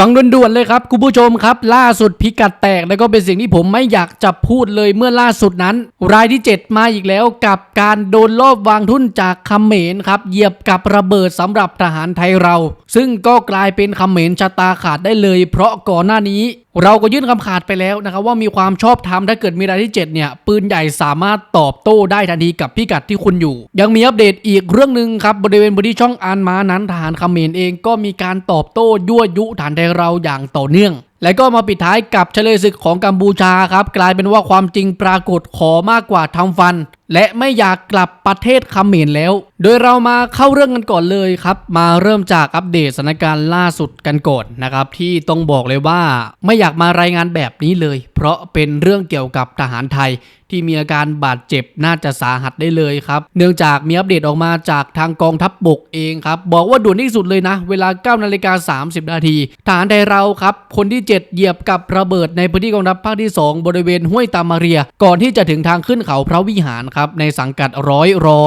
ฟังด่วนๆเลยครับคุณผู้ชมครับ ล่าสุดพิกัดแตกแล้วก็เป็นสิ่งที่ผมไม่อยากจะพูดเลยเมื่อล่าสุดนั้น รายที่ 7 มาอีกแล้วกับการโดนลอบวางทุ่นจากเขมรครับเหยียบกับระเบิดสำหรับทหารไทยเรา ซึ่งก็กลายเป็นเขมรชะตาขาดได้เลย เพราะก่อนหน้านี้ เราก็ยื่นคำขาดไปแล้วนะครับว่ามีความชอบธรรมถ้าเกิดมีรายที่ 7 เนี่ย ปืนใหญ่สามารถตอบโต้ได้ทันทีกับพิกัดที่คุณอยู่ ยังมีอัปเดตอีกเรื่องหนึ่งครับ บริเวณบนที่ช่องอานมานั้นทหารเขมรเองก็มีการตอบโต้ยั่วยุฐานไทยเราอย่างต่อเนื่องและก็มาปิดท้ายกับเฉลยศึกของกัมพูชาครับ กลายเป็นว่าความจริงปรากฏขอมากกว่าทำฟัน และไม่อยากกลับประเทศคเขมรแล้ว โดยเรามาเข้าเรื่องกันก่อนเลยครับ มาเริ่มจากอัปเดตสถานการณ์ล่าสุดกันก่อนนะครับ ที่ต้องบอกเลยว่าไม่อยากมารายงานแบบนี้เลย เพราะเป็นเรื่องเกี่ยวกับทหารไทย ที่มีอาการบาดเจ็บน่าจะสาหัสได้เลยครับ เนื่องจากมีอัปเดตออกมาจากทางกองทัพบบกเองครับ บอกว่าด่วนที่สุดเลยนะ เวลา9นาฬิกา30 นาทีทหารไทยเราครับ คนที่ 7 เหยียบกับระเบิดในพื้นที่กองทัพภาคที่ 2 บริเวณห้วยตามาเรีย ก่อนที่จะถึงทางขึ้นเขาพระวิหารครับในสังกัดร้อยรอ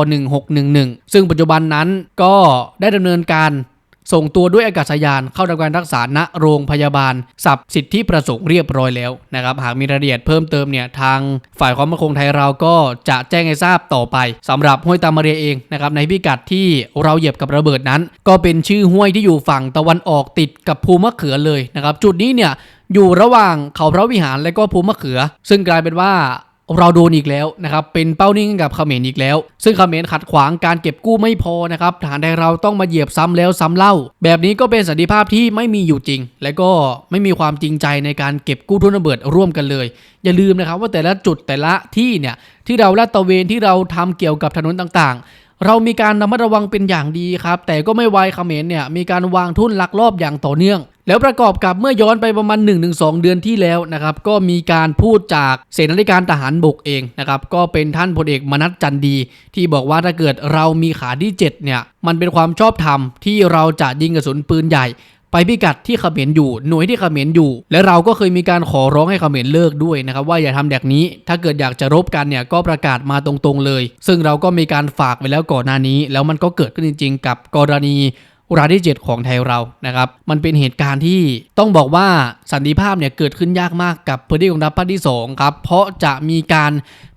1611 ซึ่งปัจจุบันนั้นก็ได้ดำเนินการส่งตัวด้วยอากาศยานเข้าทำการรักษาณโรงพยาบาลสับสิทธิประสงค์เรียบร้อยแล้วนะครับ หากมีรายละเอียดเพิ่มเติมเนี่ยทางฝ่ายความมั่นคงไทยเราก็จะแจ้งให้ทราบต่อไปสำหรับห้วยตามาเรียเองนะครับในพิกัดที่เราเหยียบกับระเบิดนั้น ก็เป็นชื่อห้วยที่อยู่ฝั่งตะวันออกติดกับภูมะเขือเลยนะครับ จุดนี้เนี่ยอยู่ระหว่างเขาพระวิหารและก็ภูมะเขือ ซึ่งกลายเป็นว่า เราโดนอีกแล้วนะครับเป็นเป้านิ่งกับเขมรอีกแล้ว ซึ่งเขมรขัดขวางการเก็บกู้ไม่พอนะครับฐานใดเราต้องมาเหยียบซ้ำแล้วซ้ำเล่า แบบนี้ก็เป็นสันติภาพที่ไม่มีอยู่จริง และก็ไม่มีความจริงใจในการเก็บกู้ทุนระเบิดร่วมกันเลย อย่าลืมนะครับว่าแต่ละจุดแต่ละที่เนี่ยที่เราลาดตระเวนที่เราทำเกี่ยวกับถนนต่างๆ เรามีการระมัดระวังเป็นอย่างดีครับแต่ก็ไม่ไวเขมรเนี่ยมีการวางทุนลักลอบอย่างต่อเนื่อง แล้วประกอบกับเมื่อย้อนไปประมาณ1-2เดือนที่แล้วนะครับก็มีการพูดจากเสนาธิการทหารบกเองนะครับก็เป็นท่านพลเอกมนัสจันดี ที่บอกว่าถ้าเกิดเรามีขาที่7เนี่ยมันเป็นความชอบธรรมที่เราจะยิงกระสุนปืนใหญ่ไปพิกัดที่เขมรอยู่หน่วยที่เขมรอยู่ และเราก็เคยมีการขอร้องให้เขมรเลิกด้วยนะครับว่าอย่าทำแบบนี้ ถ้าเกิดอยากจะรบกันเนี่ยก็ประกาศมาตรงๆเลย ซึ่งเราก็มีการฝากไว้แล้วก่อนหน้านี้ แล้วมันก็เกิดขึ้นจริง ๆ กับกรณี รายที่ 7 ของไทยเรานะครับ มันเป็นเหตุการณ์ที่ต้องบอกว่าสันติภาพเนี่ยเกิดขึ้นยากมากกับพื้นที่ของทัพภาคที่2ครับเพราะจะมีการ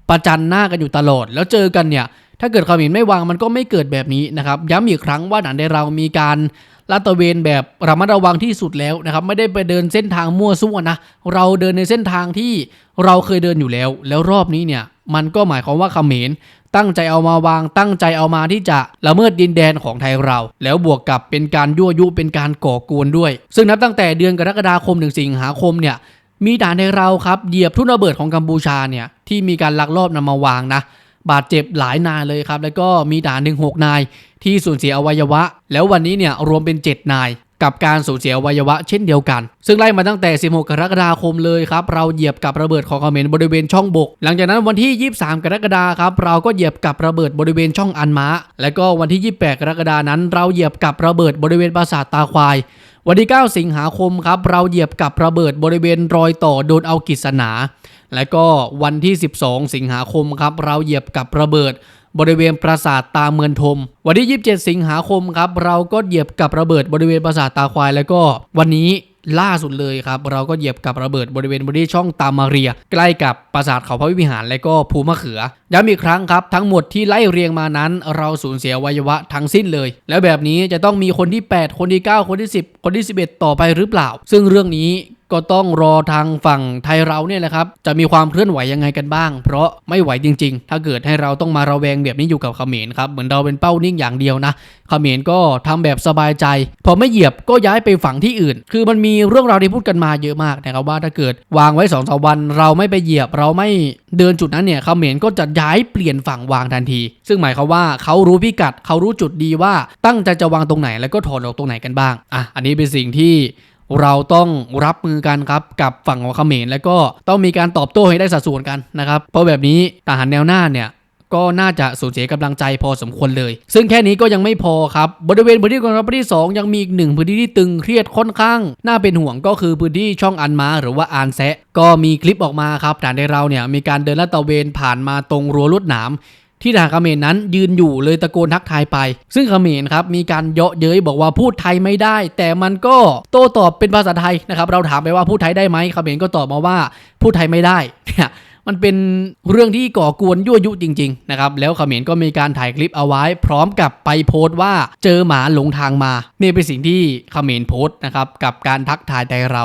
ประจันหน้ากันอยู่ตลอด แล้วเจอกันเนี่ยถ้าเกิดเขมรไม่วางมันก็ไม่เกิดแบบนี้นะครับ ย้ำอีกครั้งว่าหนันในเรามีการลาดตระเวนแบบระมัดระวังที่สุดแล้วนะครับ ไม่ได้ไปเดินเส้นทางมั่วซั่วนะ เราเดินในเส้นทางที่เราเคยเดินอยู่แล้ว แล้วรอบนี้เนี่ยมันก็หมายความว่าเขมร ตั้งใจเอามาวางตั้งใจเอามาที่จะละเมิดดินแดนของไทยเรา แล้วบวกกับเป็นการยั่วยุเป็นการก่อกวนด้วย ซึ่งนับตั้งแต่เดือนกรกฎาคมถึงสิงหาคมเนี่ยมีด่านในเราครับเหยียบทุ่นระเบิดของกัมพูชาเนี่ยที่มีการลักลอบนำมาวางนะบาดเจ็บหลายนายเลยครับ แล้วก็มีด่านหนึ่งหกนาย ที่สูญเสียอวัยวะ แล้ววันนี้เนี่ยรวมเป็น 7 นาย กับการสูญเสียวัยวะเช่นเดียวกัน ซึ่งไล่มาตั้งแต่ 16 กรกฎาคมเลยครับ เราเหยียบกับระเบิดของเขมรบริเวณช่องบก หลังจากนั้นวันที่ 23 กรกฎาครับ เราก็เหยียบกับระเบิดบริเวณช่องอันม้าแล้วก็วันที่ 28 กรกฎานั้น เราเหยียบกับระเบิดบริเวณปราสาทตาควาย วันที่ 9 สิงหาคมครับ เราเหยียบกับระเบิดบริเวณรอยต่อโดนเอากิษณาและก็วันที่ 12 สิงหาคมครับ เราเหยียบกับระเบิด บริเวณปราสาทตาเมือนทม วันที่ 27 สิงหาคมครับเราก็เหยียบกับระเบิดบริเวณปราสาทตาควาย แล้วก็วันนี้ล่าสุดเลยครับ เราก็เหยียบกับระเบิดบริเวณบริเวณช่องตามาเรีย ใกล้กับปราสาทเขาพระวิหารและก็ภูมะเขือย้ำอีกครั้งครับ ทั้งหมดที่ไล่เรียงมานั้น เราสูญเสียวัยวะทั้งสิ้นเลย แล้วแบบนี้จะต้องมีคนที่ 8 คนที่ 9 คนที่ 10 คนที่ 11 ต่อไปหรือเปล่า ซึ่งเรื่องนี้ ก็ต้องรอทางฝั่งไทยเราเนี่ยแหละครับจะมีความเคลื่อนไหวยังไงกันบ้าง เพราะไม่ไหวจริง ๆ ถ้าเกิดให้เราต้องมาระแวงแบบนี้อยู่กับเขมรครับเหมือนเราเป็นเป้านิ่งอย่างเดียวนะเขมรก็ทำแบบสบายใจ พอไม่เหยียบก็ย้ายไปฝั่งที่อื่น คือมันมีเรื่องราวที่พูดกันมาเยอะมากนะครับว่าถ้าเกิดวางไว้สองสามวันเราไม่ไปเหยียบเราไม่เดินจุดนั้นเนี่ยเขมรก็จะย้ายเปลี่ยนฝั่งวางทันที ซึ่งหมายความว่าเขารู้พิกัดเขารู้จุดดีว่าตั้งใจจะวางตรงไหนแล้วก็ถอนออกตรงไหนกันบ้างอะอันนี้เป็นสิ่งที่ เราต้องรับมือกันครับกับฝั่งของเขมรแล้วก็ต้องมีการตอบโต้ให้ได้สัดส่วนกันนะครับ เพราะแบบนี้ทหารแนวหน้าเนี่ยก็น่าจะสูญเสียกำลังใจพอสมควรเลย ซึ่งแค่นี้ก็ยังไม่พอครับ บริเวณพื้นที่กองทัพที่ 2 ยังมีอีกหนึ่งพื้นที่ที่ตึงเครียดค่อนข้าง น่าเป็นห่วงก็คือพื้นที่ช่องอันมาหรือว่าอานแซะก็มีคลิปออกมาครับฐานในเราเนี่ยมีการเดินลาดตระเวนผ่านมาตรงรั้วลวดหนาม ที่ทหารเขมรนั้นยืนอยู่เลยตะโกนทักทายไป ซึ่งเขมรครับมีการเยาะเย้ยบอกว่าพูดไทยไม่ได้ แต่มันก็โต้ตอบเป็นภาษาไทยนะครับเราถามไปว่าพูดไทยได้ไหมเขมรก็ตอบมาว่าพูดไทยไม่ได้เนี่ยมันเป็นเรื่องที่ก่อกวนยั่วยุจริงๆนะครับแล้วเขมรก็มีการถ่ายคลิปเอาไว้ พร้อมกับไปโพสต์ว่าเจอหมาหลงทางมา นี่เป็นสิ่งที่เขมรโพสต์นะครับกับการทักทายใจเรา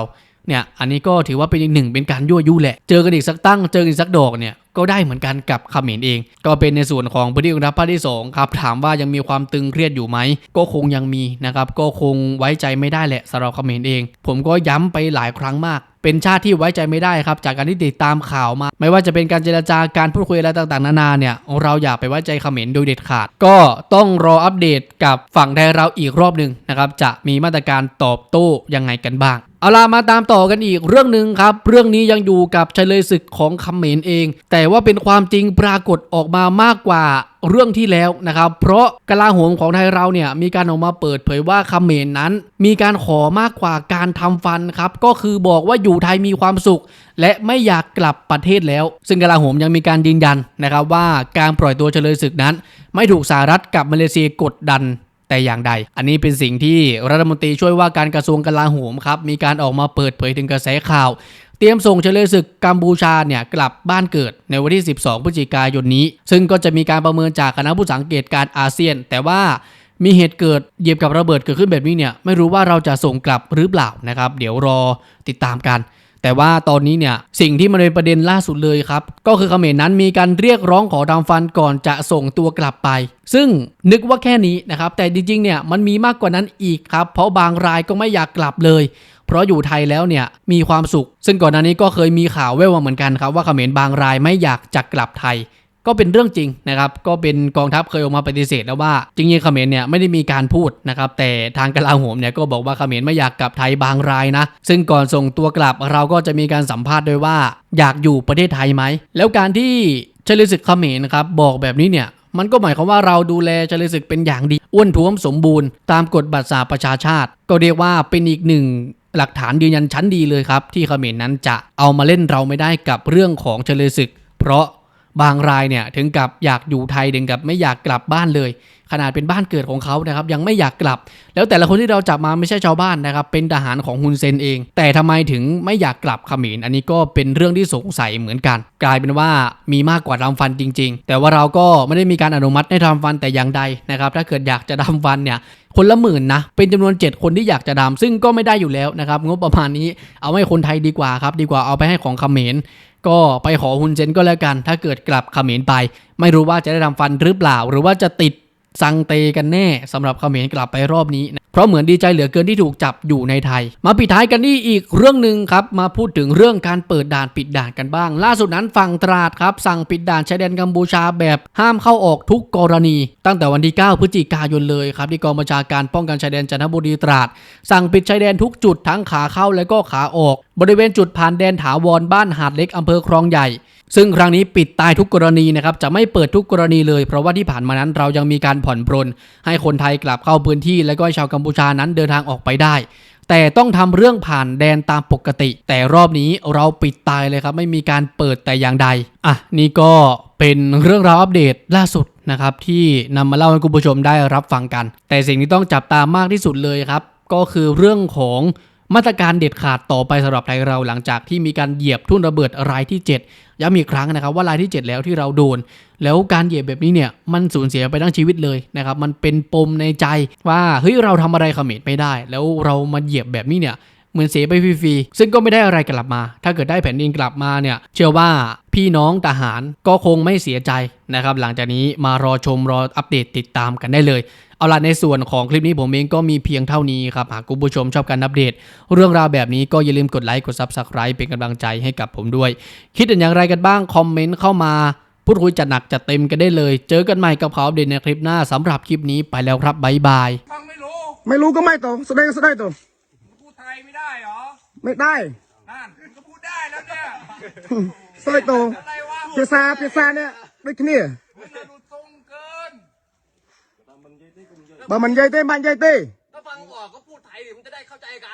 เนี่ยอันนี้ก็ถือว่าเป็นอีกหนึ่งเป็นการยั่วยุแหละ เจอกันอีกสักตั้งเจอกันอีกสักดอกเนี่ยก็ได้เหมือนกันกับเขมรเอง ก็เป็นในส่วนของพื้นที่รับภาคที่สองครับถามว่ายังมีความตึงเครียดอยู่ไหม ก็คงยังมีนะครับก็คงไว้ใจไม่ได้แหละสำหรับเขมรเอง ผมก็ย้ำไปหลายครั้งมากเป็นชาติที่ไว้ใจไม่ได้ครับ จากการที่ติดตามข่าวมา ไม่ว่าจะเป็นการเจรจาการพูดคุยอะไรต่างๆ นานาเนี่ย เราอย่าไปไว้ใจเขมรโดยเด็ดขาด ก็ต้องรออัปเดตกับฝั่งไทยเราอีกรอบหนึ่งนะครับ จะมีมาตรการตอบโต้ยังไงกันบ้าง เอาล่ะมาตามต่อกันอีกเรื่องหนึ่งครับ เรื่องนี้ยังอยู่กับเฉลยศึกของเขมรเอง แต่ว่าเป็นความจริงปรากฏออกมามากกว่าเรื่องที่แล้วนะครับ เพราะกลาโหมของไทยเราเนี่ยมีการออกมาเปิดเผยว่าเขมรนั้น มีการขอมากกว่าการทำฟันครับ ก็คือบอกว่าอยู่ไทยมีความสุข และไม่อยากกลับประเทศแล้ว ซึ่งกลาโหมยังมีการยืนยันนะครับว่าการปล่อยตัวเฉลยศึกนั้น ไม่ถูกสหรัฐกับมาเลเซียกดดัน แต่อย่างใด อันนี้เป็นสิ่งที่รัฐมนตรีช่วยว่าการกระทรวงกลาโหมครับมีการออกมาเปิดเผยถึงกระแสข่าว เตรียมส่งเฉลยศึกกัมพูชาเนี่ยกลับบ้านเกิดในวันที่ 12 พฤศจิกายนนี้ ซึ่งก็จะมีการประเมินจากคณะผู้สังเกตการอาเซียน แต่ว่ามีเหตุเกิดเหยียบกับระเบิดเกิดขึ้นแบบนี้เนี่ยไม่รู้ว่าเราจะส่งกลับหรือเปล่านะครับ เดี๋ยวรอติดตามกัน แต่ว่าตอนนี้เนี่ยสิ่งที่มันเป็นประเด็นล่าสุดเลยครับ ก็คือเขมรนั้นมีการเรียกร้องขอทำฟันก่อนจะส่งตัวกลับไป ซึ่งนึกว่าแค่นี้นะครับ แต่จริงๆเนี่ยมันมีมากกว่านั้นอีกครับ เพราะบางรายก็ไม่อยากกลับเลย เพราะอยู่ไทยแล้วเนี่ยมีความสุข ซึ่งก่อนหน้านี้ก็เคยมีข่าวแว่วมาเหมือนกันครับว่าเขมรบางรายไม่อยากจะกลับไทย ก็เป็นเรื่องจริงนะครับก็เป็นกองทัพเคยออกมาปฏิเสธแล้วว่า จริงๆเขมรเนี่ยไม่ได้มีการพูดนะครับแต่ทางกลาโหมเนี่ยก็บอกว่าเขมรไม่อยากกลับไทยบางรายนะ ซึ่งก่อนส่งตัวกลับเราก็จะมีการสัมภาษณ์ด้วยว่า อยากอยู่ประเทศไทยไหม แล้วการที่เฉลยศึกเขมรนะครับบอกแบบนี้เนี่ยมันก็หมายความว่าเราดูแลเฉลยศึกเป็นอย่างดี อ้วนท้วมสมบูรณ์ตามกฎบัตรสหประชาชาติ ก็เรียกว่าเป็นอีกหนึ่งหลักฐานยืนยันชั้นดีเลยครับ ที่เขมรนั้นจะเอามาเล่นเราไม่ได้กับเรื่องของเฉลยศึก เพราะ บางรายเนี่ยถึงกับอยากอยู่ไทยถึงกับไม่อยากกลับบ้านเลย ขนาดเป็นบ้านเกิดของเขานะครับยังไม่อยากกลับ แล้วแต่ละคนที่เราจับมาไม่ใช่ชาวบ้านนะครับเป็นทหารของฮุนเซนเอง แต่ทำไมถึงไม่อยากกลับเขมรอันนี้ก็เป็นเรื่องที่สงสัยเหมือนกัน กลายเป็นว่ามีมากกว่าทำฟันจริง ๆ แต่ว่าเราก็ไม่ได้มีการอนุมัติให้ทำฟันแต่อย่างใดนะครับถ้าเกิดอยากจะทำฟันเนี่ยคนละหมื่นนะ เป็นจำนวน 7 คนที่อยากจะดำซึ่งก็ไม่ได้อยู่แล้วนะครับ งบประมาณนี้เอาให้คนไทยดีกว่าครับ ดีกว่าเอาไปให้ของเขมร ก็ไปขอฮุนเซนก็แล้วกัน ถ้าเกิดกลับเขมรไป ไม่รู้ว่าจะได้ทำฟันหรือเปล่า หรือว่าจะติด สังเตกันแน่สำหรับเขมรกลับไปรอบนี้นะเพราะเหมือนดีใจเหลือเกินที่ถูกจับอยู่ในไทย มาปิดท้ายกันที่อีกเรื่องหนึ่งครับ มาพูดถึงเรื่องการเปิดด่านปิดด่านกันบ้าง ล่าสุดนั้นฝั่งตราดครับ สั่งปิดด่านชายแดนกัมพูชาแบบห้ามเข้าออกทุกกรณี ตั้งแต่วันที่ 9 พฤศจิกายนเลยครับที่กองบัญชาการป้องกันชายแดนจันทบุรีตราด สั่งปิดชายแดนทุกจุดทั้งขาเข้าและก็ขาออก บริเวณจุดผ่านแดนถาวรบ้านหาดเล็กอำเภอคลองใหญ่ ซึ่งครั้งนี้ปิดตายทุกกรณีนะครับจะไม่เปิดทุกกรณีเลย เพราะว่าที่ผ่านมานั้นเรายังมีการผ่อนปรน ให้คนไทยกลับเข้าพื้นที่ และก็ให้ชาวกัมพูชานั้นเดินทางออกไปได้ แต่ต้องทำเรื่องผ่านแดนตามปกติ แต่รอบนี้เราปิดตายเลยครับ ไม่มีการเปิดแต่อย่างใดอะนี่ก็เป็นเรื่องราวอัปเดตล่าสุดนะครับที่นำมาเล่าให้คุณผู้ชมได้รับฟังกัน แต่สิ่งที่ต้องจับตามากที่สุดเลยครับก็คือเรื่องของ มาตรการเด็ดขาดต่อไปสำหรับไทยเราหลังจากที่มีการเหยียบทุ่นระเบิดรายที่ 7 ย้ำอีกครั้งนะครับว่ารายที่ 7 แล้วที่เราโดน แล้วการเหยียบแบบนี้เนี่ยมันสูญเสียไปทั้งชีวิตเลยนะครับมันเป็นปมในใจว่าเฮ้ยเราทำอะไรเขมรไม่ได้ แล้วเรามาเหยียบแบบนี้เนี่ย มือนเสียไปฟรีๆซึ่งก็ไม่ได้อะไรกลับมา ถ้าเกิดได้แผ่นดินกลับมาเนี่ย เชื่อว่าพี่น้องทหารก็คงไม่เสียใจนะครับ หลังจากนี้มารอชมรออัปเดตติดตามกันได้เลยเอาล่ะในส่วนของคลิปนี้ผมเองก็มีเพียงเท่านี้ครับ หากคุณผู้ชมชอบการอัปเดต เรื่องราวแบบนี้ก็อย่าลืมกดไลค์กด Subscribe เป็นกำลังใจให้กับผมด้วย คิดเห็นอย่างไรกันบ้าง คอมเมนต์เข้ามาพูดคุยจัดหนักจัดเต็มกันได้เลย เจอกันใหม่กับข่าวอัปเดตในคลิปหน้าสำหรับคลิปนี้ไปแล้วครับบ๊ายบาย ไม่รู้ไม่รู้ก็ไม่ตรงแสดงก็แสดงตร ไม่ได้นั่นก็พูดได้แล้วเนี่ยสร้อยโตอะไรวะเปียซาเปียซาเนี่ยដូចគ្នាมึงน่ะดูทรงเกินបើមិននិយាយទេមិននិយាយទេ ถ้าฟังออกก็พูดไทยดิมันจะได้เข้าใจกัน